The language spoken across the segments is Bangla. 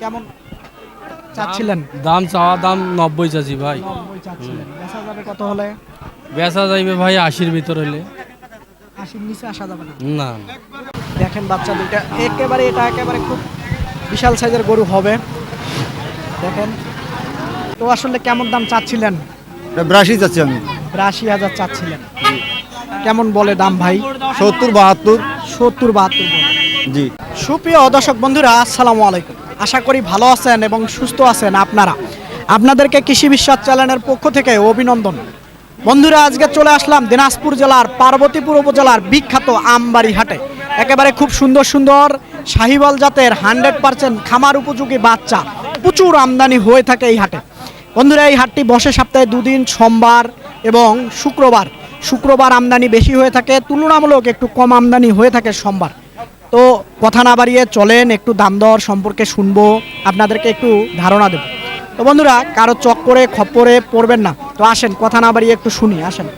কেমন চাচ্ছিলেন? দাম চাওয়া দাম নব্বই চাচ্ছি ভাই। নব্বই চাচ্ছিলেন। বেচা যাবে কত হলে? বেচা যাইবে ভাই আশির ভিতর হলে। আশির নিচে আসা যাবে না। না। দেখেন বাচ্চা দুইটা একেবারে এটা একেবারে খুব বিশাল সাইজের গরু হবে। দেখেন তো আসলে কেমন দাম চাচ্ছিলেন? ব্রাশি যাচ্ছি আমি। আশি হাজার চাচ্ছিলেন। কেমন বলে দাম ভাই? সত্তর বাহাত্তর। সত্তর বাহাত্তর জি। সুপ্রিয় দর্শক বন্ধুরা আসসালামু আলাইকুম। আশা করি ভালো আছেন এবং সুস্থ আছেন আপনারা। আপনাদেরকে কৃষি বিশ্বাস চ্যানেলের পক্ষ থেকে অভিনন্দন। বন্ধুরা, আজকে চলে আসলাম দিনাজপুর জেলার পার্বতীপুর উপজেলার বিখ্যাত আমবাড়ি হাটে। একেবারে খুব সুন্দর সুন্দর শাহিবাল জাতের হান্ড্রেড পার্সেন্ট খামার উপযোগী বাচ্চা প্রচুর আমদানি হয়ে থাকে এই হাটে। বন্ধুরা, এই হাটটি বসে সপ্তাহে দুদিন, সোমবার এবং শুক্রবার। শুক্রবার আমদানি বেশি হয়ে থাকে, তুলনামূলক একটু কম আমদানি হয়ে থাকে সোমবার। তো কথা না বাড়িয়ে চলেন একটু দাম দর সম্পর্কে শুনব আপনাদেরকে একটু ধারণা দেব। তো বন্ধুরা কারও চক করে খপ্পরে পড়বেন না। তো আসেন কথা না বাড়িয়ে একটু শুনি আসেন।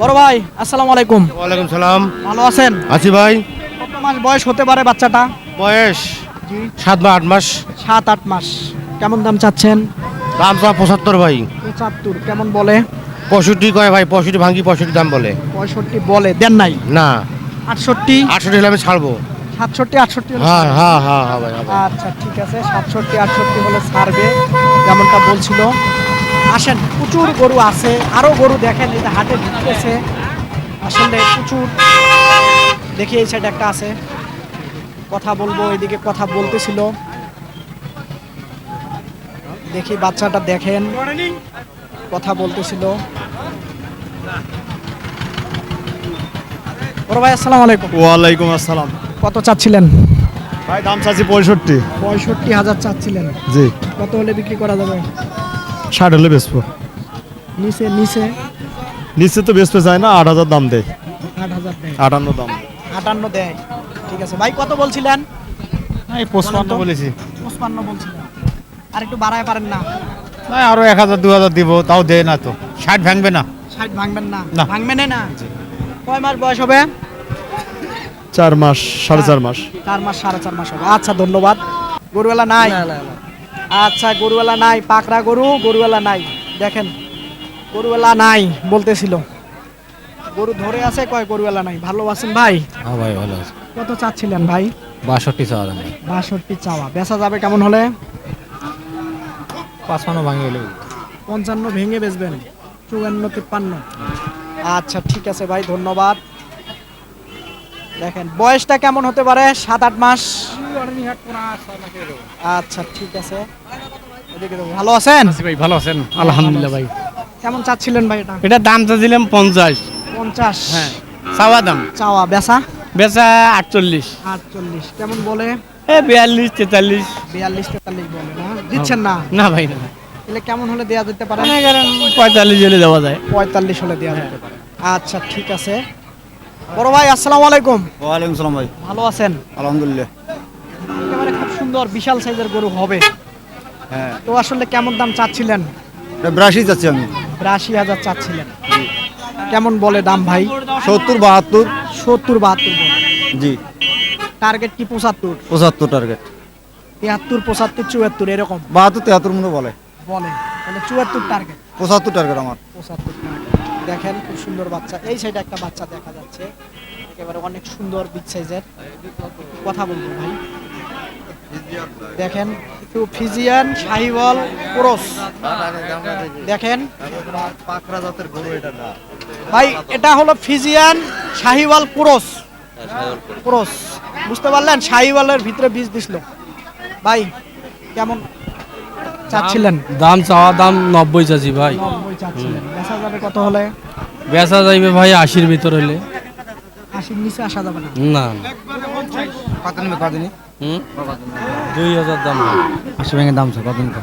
বড় ভাই আসসালামু আলাইকুম। ওয়ালাইকুম সালাম। ভালো আছেন? আছি ভাই। কত মাস বয়স হতে পারে বাচ্চাটা? বয়স সাত বা আট মাস। সাত আট মাস। কেমন দাম চাচ্ছেন? দাম চা পঁচাত্তর ভাই। পঁচাত্তর কেমন বলে? পঁয়ষট্টি কয় ভাই পঁয়ষট্টি ভাঙ্গি পঁয়ষট্টি দাম বলে। পঁয়ষট্টি বলে দেন নাই? না। আটষট্টি? আটষট্টি হলে আমি ছাড়বো। সাতষট্টি আটষট্টি হ্যাঁ হ্যাঁ হ্যাঁ হ্যাঁ। আচ্ছা ঠিক আছে। সাতষট্টি আটষট্টি হলে ছাড়বে যেমনটা বলছিল। আসেন প্রচুর গরু আছে। আরও গরু দেখেন যে হাটে ঢুকতেছে। আসলে প্রচুর দেখি এই সাইড একটা আছে। কথা বলব এদিকে কথা বলতেছিল। দেখি বাচ্চাটা দেখেন। কথা বলতেছিল। বড় ভাই আসসালামু আলাইকুম। ওয়ালাইকুম আসসালাম। কত চাচ্ছিলেন? ভাই দাম চাচ্ছি পঁয়ষট্টি। পঁয়ষট্টি হাজার চাচ্ছিলেন। জি। কত হলে বিক্রি করা যাবে? ষাট হলে বেচবো। নিচে নিচে? নিচে তো বেচতে যায় না আট হাজার দাম দেয়। আট হাজার দেয়। আটান্ন দাম। আটান্ন দেয়। ঠিক আছে। ভাই কত বলছিলেন? এই পঁচপান্ন বলেছি। পঁচপান্ন বলছিলেন। আর একটু বাড়ায় পারেন না। ভাই আরও এক হাজার দু হাজার দিব তাও দেয় না তো। ষাট ভাঙবে না। ষাট ভাঙবেন না। না। ভাঙবেন না। কয় মাস বয়স হবে? চার মাস সাড়ে চার মাস। চার মাস সাড়ে চার মাস হবে। আচ্ছা ধন্যবাদ। গরুওয়ালা নাই? আচ্ছা গরুওয়ালা নাই। পাকড়া গরু গরুওয়ালা নাই। দেখেন গরুওয়ালা নাই বলতেছিল। গরু ধরে আছে কয় গরুওয়ালা নাই? ভালো আছেন ভাই? হ্যাঁ ভাই ভালো আছে। কত চাচ্ছিলেন ভাই? বাষট্টি চাওয়া দাম বাষট্টি চাওয়া। বেচা যাবে কেমন হলে? পাঁচপান্ন ভাঙে গেলে পঞ্চান্ন ভেঙে বেচবেন। চুয়ান্ন তিপ্পান্ন। আচ্ছা ঠিক আছে ভাই ধন্যবাদ। দেখেন বয়সটা কেমন হতে পারে? সাত আট মাস? আচ্ছা ঠিক আছে। ভালো আছেন? ভাই ভালো আছেন? আলহামদুলিল্লাহ ভাই। কেমন চাচ্ছিলেন ভাই এটা? এটা দাম চাচ্ছিলাম পঞ্চাশ। পঞ্চাশ। হ্যাঁ চাওয়া দাম। চাওয়া বেচা? বেচা আটচল্লিশ। আটচল্লিশ কেমন বলে? এ বিয়াল্লিশ তেতাল্লিশ। বিয়াল্লিশ তেতাল্লিশ বলে না? দিচ্ছেন না? না ভাই না তাহলে কেমন হলে দেওয়া যেতে পারে? পঁয়তাল্লিশ হলে দেওয়া যায়। পঁয়তাল্লিশ হলে দেওয়া যেতে পারে। আচ্ছা ঠিক আছে। বড় ভাই আসসালামু আলাইকুম। ওয়ালাইকুম সালাম ভাই। ভালো আছেন? আলহামদুলিল্লাহ। একেবারে খুব সুন্দর বিশাল সাইজের গরু হবে। হ্যাঁ। তো আসলে কেমন দাম চাচ্ছিলেন? ব্রাশি যাচ্ছি আমি। আশি হাজার চাচ্ছিলেন। কেমন বলে দাম ভাই? সত্তর বাহাত্তর। সত্তর বাহাত্তর জি। টার্গেট কি পঁচাত্তর? পঁচাত্তর টার্গেট তিয়াত্তর পঁচাত্তর চুয়াত্তর এরকম? বাহাত্তর তেহাত্তর মতো বলে। বলে। তাহলে চুয়াত্তর টার্গেট পঁচাত্তর টার্গেট আমার। পঁচাত্তর টার্গেট দেখেন খুব সুন্দর বাচ্চা। এই সাইডে একটা বাচ্চা দেখা যাচ্ছে। একেবারে অনেক সুন্দর বিগ সাইজের কথা বলব ভাই। দেখেন একটু ফিজিয়ান শাহিওয়াল ক্রস। দেখেন। পাকড়া জাতের গরু এটা না ভাই এটা হলো ফিজিয়ান শাহিওয়াল ক্রস। ক্রস। বুঝতে পারলেন? শাহিওয়ালের ভিতরে বীজ দিছিল। ভাই কেমন চাচ্ছিলেন? দাম চাওয়া দাম নব্বই চাচ্ছি ভাই। চাচ্ছিলেন? বেচা যাবে কত হলে? বেচা যাইবে ভাই আশির ভিতর হলে আশির নিচে আসা যাবে না? না। কত নেবে কত নি দুই হাজার দাম। আশি ভেঙে দাম কত নিবে?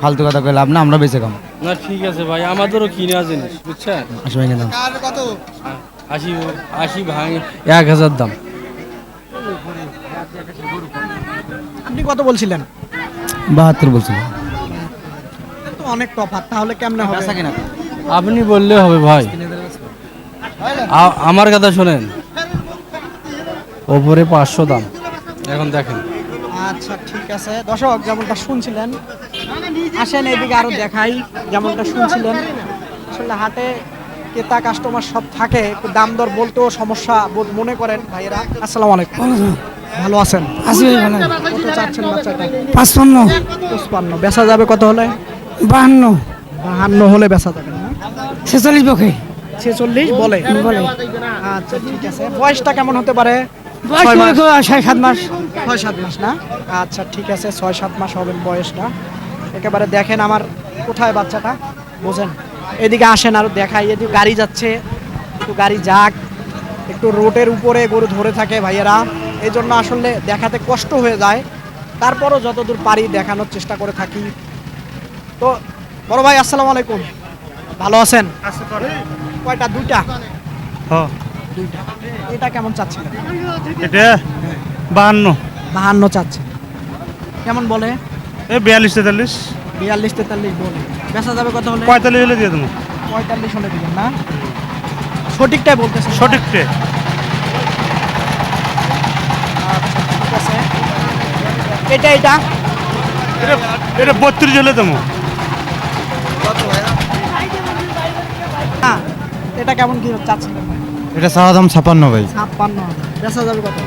ফালতু কথা কইলে লাভ না আমরা বেঁচে কাম না ঠিক আছে ভাই আমাদেরও কিনা জিনিস বুঝছেন? আশি ভেঙে দাম। আশি আশি ভাঙে। এক হাজার দাম। আপনি কত বলছিলেন? বাহাত্তর বলছিলাম। অনেক তফাত তাহলে কেমনে হবে? কিনা? আপনি বললে হবে ভাই। আমার কথা শোনেন। ওপরে পাঁচশো দাম। এখন দেখেন। আচ্ছা ঠিক আছে। দর্শক যেমনটা শুনছিলেন আসেন এদিকে আরও দেখাই যেমনটা শুনছিলেন। আসলে হাটে ক্রেতা কাস্টমার সব থাকে দাম দর বলতেও সমস্যা বোধ মনে করেন ভাইয়েরা। আসসালামু আলাইকুম। ভালো আছেন? আশি ভালো। কত চাচ্ছেন বাচ্চাটা? পাঁচপান্ন। পঁচপান্ন। বেচা যাবে কত হলে? বাহান্ন। বাহান্ন হলে বেচা যাবে না? ছেচল্লিশ পক্ষে ছেচল্লিশ বলে? বলে। আচ্ছা ঠিক আছে। বয়সটা কেমন হতে পারে? বয়স ছয় সাত মাস। ছয় সাত মাস না? আচ্ছা ঠিক আছে ছয় সাত মাস হবে বয়সটা। একেবারে দেখেন আমার কোথায় বাচ্চাটা। বোঝেন এদিকে আসেন আর দেখাই। এদিকে গাড়ি যাচ্ছে একটু গাড়ি যাক। একটু রোডের উপরে গরু ধরে থাকে ভাইয়েরা। এই জন্য আসলে দেখাতে কষ্ট হয়ে যায়। তারপরও যতদূর পারি দেখানোর চেষ্টা করে থাকি। তো বড় ভাই আসসালামু আলাইকুম। ভালো আছেন? কয়টা? দুইটা? হ্যাঁ দুইটা। এটা কেমন চাচ্ছিলেন এটা বাহান্ন। বাহান্ন চাচ্ছে কেমন বলে? এই বিয়াল্লিশ তেতাল্লিশ। বিয়াল্লিশ তেতাল্লিশ বলে। বেচা যাবে কত হলে? পঁয়তাল্লিশ হলে দিয়ে দেবো। পঁয়তাল্লিশ হলে দিবেন না? সঠিকটাই বলতেছে সঠিকটে আচ্ছা এটা? এটা এটা বত্রিশ হলে দেবো। এটা কেমন কি চাচ্ছিলেন এটা চাওয়া দাম ছাপান্ন ভাই। ছাপ্পান্ন। হাজার বেচা যাবে কত?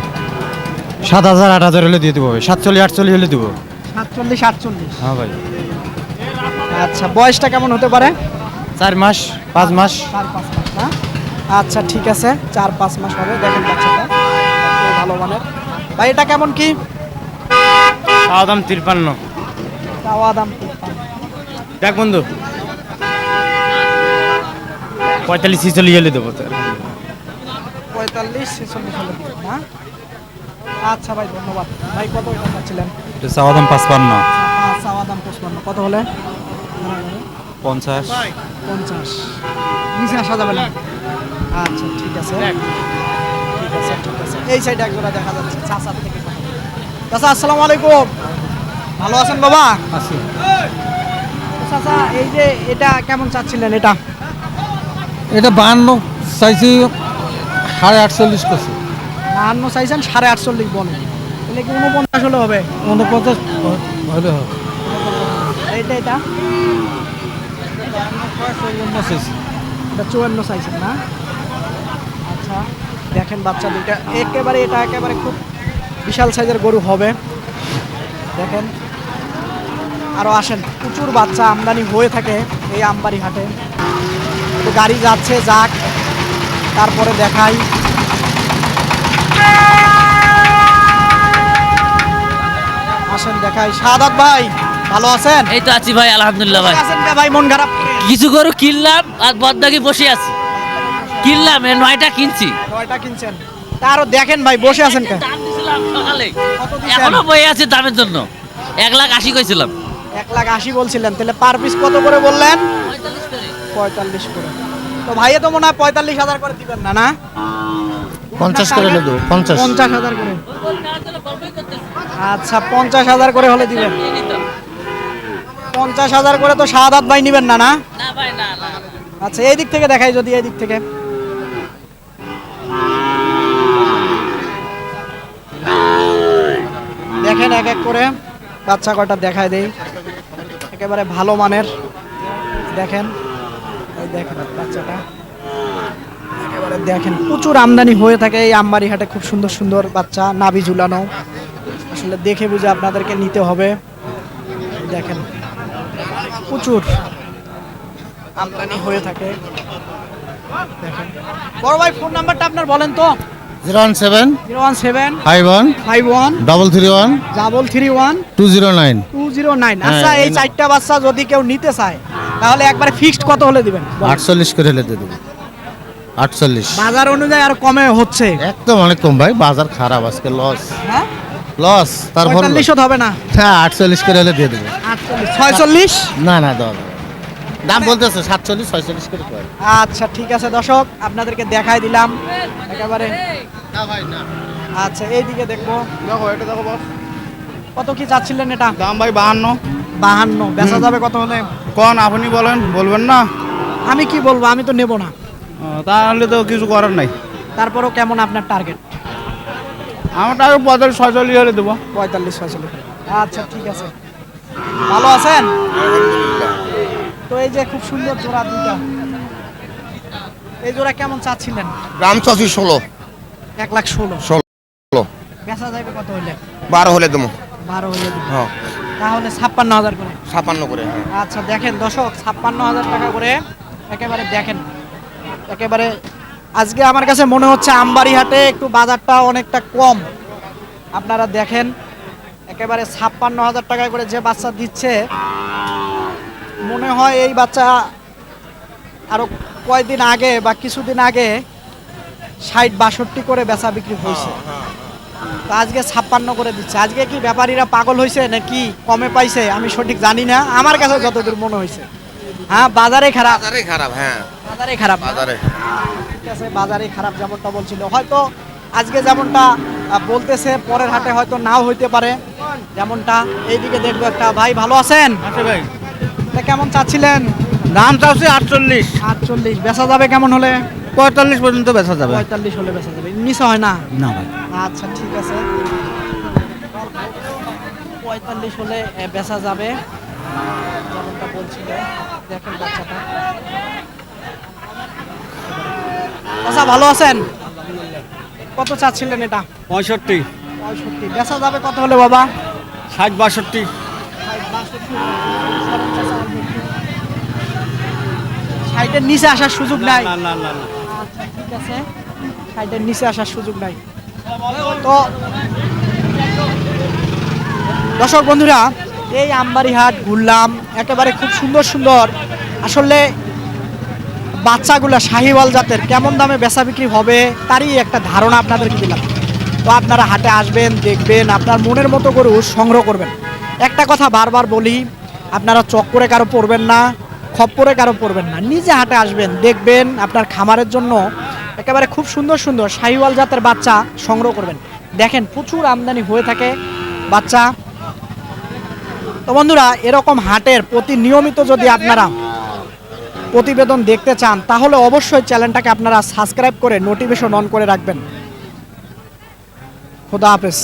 সাত হাজার আট হাজার হলে দিয়ে দেবো ভাই। সাতচল্লিশ আটচল্লিশ হলে দেবো। সাতচল্লিশ আটচল্লিশ। হ্যাঁ ভাই। আচ্ছা বয়সটা কেমন হতে পারে? চার মাস পাঁচ মাস। চার পাঁচ মাস না? আচ্ছা ঠিক আছে। চার পাঁচ মাস হবে। দেখেন বাচ্চাটা। ভালো মানের। ভাই এটা কেমন কি? চাওয়া দাম তিরপান্ন। চাওয়া দাম তিপ্পান্ন। দেখ বন্ধু। পঁয়তাল্লিশ ছিচল্লিশ হলে দেবো তোর পঁয়তাল্লিশ ছেচল্লিশ হলে না আচ্ছা ভাই ধন্যবাদ। ভাই কত টাকা ছিলেন এটা চাওয়া দাম পাঁচপান্ন। চাওয়া দাম পঁচপান্ন। কত হলে? পঞ্চাশ। পঞ্চাশ। নিচে আসা যাবে না? আচ্ছা ঠিক আছে। ঠিক আছে ঠিক আছে। এই সাইডে একজোড়া দেখা যাচ্ছে চাচা থেকে চাচা আসসালামু আলাইকুম। ভালো আছেন বাবা? আছে। চাচা এই যে এটা কেমন চাচ্ছিলেন এটা? এটা বাহান্ন চাইছি সাড়ে আটচল্লিশ করছে। বাহান্ন চাইছেন সাড়ে আটচল্লিশ বলে তাহলে কি উনপঞ্চাশ হলে হবে? উনপঞ্চাশ হলে হবে। এটা চাইছি। এটা চুয়ান্ন চাইছেন না? আচ্ছা দেখেন বাচ্চা দুইটা। একেবারে এটা একেবারে খুব বিশাল সাইজের গরু হবে। দেখেন আরও আসেন। প্রচুর বাচ্চা আমদানি হয়ে থাকে এই আমবাড়ি হাটে। তো গাড়ি যাচ্ছে যাক তারপরে দেখাই। আসেন দেখাই। সাদাত ভাই ভালো আছেন? এই তো আছি ভাই আলহামদুলিল্লাহ ভাই। আছেন ভাই? মন খারাপ কিছু গরু কিনলাম আর বদদাগি বসে আছি। কিনলাম নয়টা কিনছি। নয়টা কিনছেন। তারও দেখেন ভাই বসে আছেন কে দাম দিছিলাম সকালে। এখনও বয়ে আছে দামের জন্য। এক লাখ আশি কইছিলাম। এক লাখ আশি বলছিলেন তাহলে পার পিস কত করে বললেন? পঁয়তাল্লিশ করে। তো ভাইয়ে তো মনে হয় পঁয়তাল্লিশ হাজার করে দিবেন না না? পঞ্চাশ করে দেবো পঞ্চাশ। পঞ্চাশ হাজার করে। আচ্ছা পঞ্চাশ হাজার করে হলে দিবেন। পঞ্চাশ হাজার করে তো শাহাদাত ভাই নিবেন না না? আচ্ছা এই দিক থেকে দেখাই যদি এই দিক থেকে। দেখেন এক এক করে বাচ্চা কয়টা দেখায় দেই। একেবারে ভালো মানের দেখেন। দেখেন বাচ্চাটা। একেবারে দেখেন প্রচুর আমদানি হয়ে থাকে এই আমবাড়ি হাটে খুব সুন্দর সুন্দর বাচ্চা নাভি ঝুলানো। আসলে দেখে বুঝে আপনাদেরকে নিতে হবে। দেখেন প্রচুর আমদানি হয়ে থাকে। দেখেন বড় ভাই ফোন নাম্বারটা আপনার বলেন তো। Zero one seven zero one seven five one five one double three one double three one two zero nine two zero nine. হ্যাঁ, আচ্ছা এই এই- চারটা বাচ্চা যদি কেউ নিতে চায় তাহলে একবারে ফিক্সড কত হলে দিবেন। আটচল্লিশ করে হলে দিয়ে দেবো। আটচল্লিশ। বাজার অনুযায়ী আর কমে হচ্ছে। একদম অনেক কম ভাই বাজার খারাপ আজকে লস হ্যাঁ? লস তারপর পঁয়তাল্লিশও হবে না। হ্যাঁ আটচল্লিশ করে হলে দিয়ে দেবো। ছয়চল্লিশ? না না দাও। দাম বলতেছে সাতচল্লিশ ছয়চল্লিশ করে কয়। আচ্ছা ঠিক আছে দর্শক আপনাদেরকে দেখাই দিলাম। একেবারে আচ্ছা এইদিকে দেখব। দেখো এটা দেখো বস। কত কি চাচ্ছিলেন এটা? দাম ভাই বাহান্ন। বাহান্ন। বেচা যাবে কত হলে? কোন আপনি বলেন বলবেন না। আমি কি বলব? আমি তো নেব না। তাহলে তো কিছু করার নাই। তারপরেও কেমন আপনার টার্গেট আমার টাকা পঁয়তাল্লিশ ছয়চল্লিশ হলে দেবো। পঁয়তাল্লিশ ছয়চল্লিশ আচ্ছা ঠিক আছে। ভালো আছেন? তো এই যে খুব সুন্দর জোড়া দুইটা। এই জোড়া কেমন চাচ্ছিলেন? গ্রাম চাষি ষোলো। এক লাখ ষোলো। ষোলো। বেচা যাবে কত হলে? বারো হলে দেবো। বারো হইলে দিবেন। হ্যাঁ তাহলে ছাপ্পান্ন হাজার করে। ছাপান্ন করে হ্যাঁ। আচ্ছা দেখেন দর্শক ছাপ্পান্ন হাজার টাকা করে একেবারে দেখেন। একেবারে আজকে আমার কাছে মনে হচ্ছে আমবাড়ি হাটে একটু বাজারটা অনেকটা কম। আপনারা দেখেন একেবারে ছাপ্পান্ন হাজার টাকা করে যে বাচ্চা দিচ্ছে মনে হয় এই বাচ্চা আরও কয়দিন আগে বা কিছুদিন আগে ষাট বাষট্টি করে বেচা বিক্রি হয়েছে। তো আজকে ছাপ্পান্ন করে দিচ্ছে। আজকে কি ব্যাপারীরা পাগল হয়েছে নাকি কমে পাইছে? আমি সঠিক জানি না। আমার কাছে যতদূর মনে হয়েছে হ্যাঁ বাজারে খারাপ। বাজারে খারাপ হ্যাঁ। বাজারে খারাপ বাজারে। ঠিক আছে বাজারে খারাপ যেমনটা বলছিল। হয়তো আজকে যেমনটা বলতেছে পরের হাটে হয়তো নাও হইতে পারে। যেমনটা এইদিকে দেখব একটা। ভাই ভালো আছেন? ভাই। তা কেমন চাচ্ছিলেন? দাম চাষি আটচল্লিশ। আটচল্লিশ। বেচা যাবে কেমন হলে? পঁয়তাল্লিশ পর্যন্ত বেচা যাবে। পঁয়তাল্লিশ হলে বেচা যাবে। নিচে হয় না? না ভাই। আচ্ছা ঠিক আছে। পঁয়তাল্লিশ হলে বেচা যাবে। যেমনটা বলছিল দেখেন বাচ্চাটা। আচ্ছা ভালো আছেন? কত চাচ্ছিলেন এটা? পঁয়ষট্টি। পঁয়ষট্টি। বেচা যাবে কত হলে বাবা? ষাট বাষট্টি। ষাটের নিচে আসার সুযোগ নাই। না না না না। আচ্ছা ঠিক আছে। ষাটের নিচে আসার সুযোগ নাই। তো দর্শক বন্ধুরা, এই আমবাড়ি হাট ঘুরলাম একেবারে খুব সুন্দর সুন্দর। আসলে বাচ্চাগুলা শাহিওয়াল জাতের কেমন দামে বেচা বিক্রি হবে তারই একটা ধারণা আপনাদেরকে দিলাম। তো আপনারা হাটে আসবেন, দেখবেন, আপনার মনের মতো গরু সংগ্রহ করবেন। একটা কথা বারবার বলি, আপনারা চক্করে কারও পড়বেন না খপ্পরে কারও পড়বেন না। নিজে হাটে আসবেন, দেখবেন আপনার খামারের জন্য একেবারে খুব সুন্দর সুন্দর শাহিওয়াল জাতের বাচ্চা সংগ্রহ করবেন। দেখেন, প্রচুর আমদানি হয়ে থাকে বাচ্চা। তো বন্ধুরা, এরকম হাটের প্রতি নিয়মিত যদি আপনারা প্রতিবেদন দেখতে চান, তাহলে অবশ্যই চ্যানেলটাকে আপনারা সাবস্ক্রাইব করে নোটিফিকেশন অন করে রাখবেন। খোদা হাফেজ।